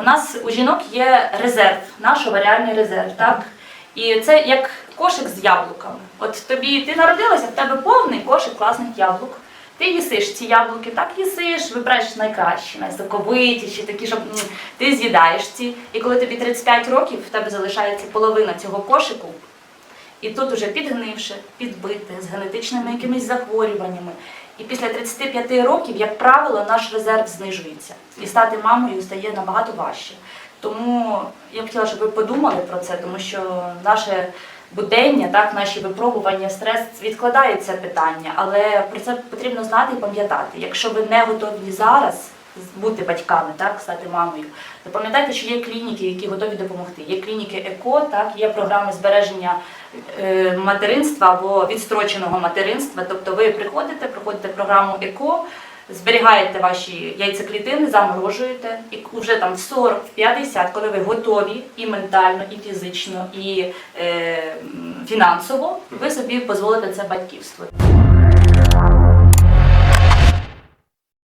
У нас у жінок є резерв, наш оваріальний резерв, так? І це як кошик з яблуками. От тобі ти народилася, в тебе повний кошик класних яблук. Ти їсиш ці яблуки, так їсиш, вибираєш найкращі, найсоковитіші, такі, щоб ти з'їдаєш ці. І коли тобі 35 років, в тебе залишається половина цього кошику, і тут уже підгнивши, підбите, з генетичними якимись захворюваннями. І після 35 років, як правило, наш резерв знижується. І стати мамою стає набагато важче. Тому я б хотіла, щоб ви подумали про це, тому що наше будення, так, наші випробування, стрес відкладає це питання, але про це потрібно знати і пам'ятати. Якщо ви не готові зараз бути батьками, так, стати мамою, то пам'ятайте, що є клініки, які готові допомогти. Є клініки ЕКО, так, є програми збереження материнства або відстроченого материнства. Тобто ви приходите, проходите програму ЕКО, зберігаєте ваші яйцеклітини, заморожуєте, і вже там в 40-50, коли ви готові і ментально, і фізично, і е, фінансово, ви собі дозволите це батьківство.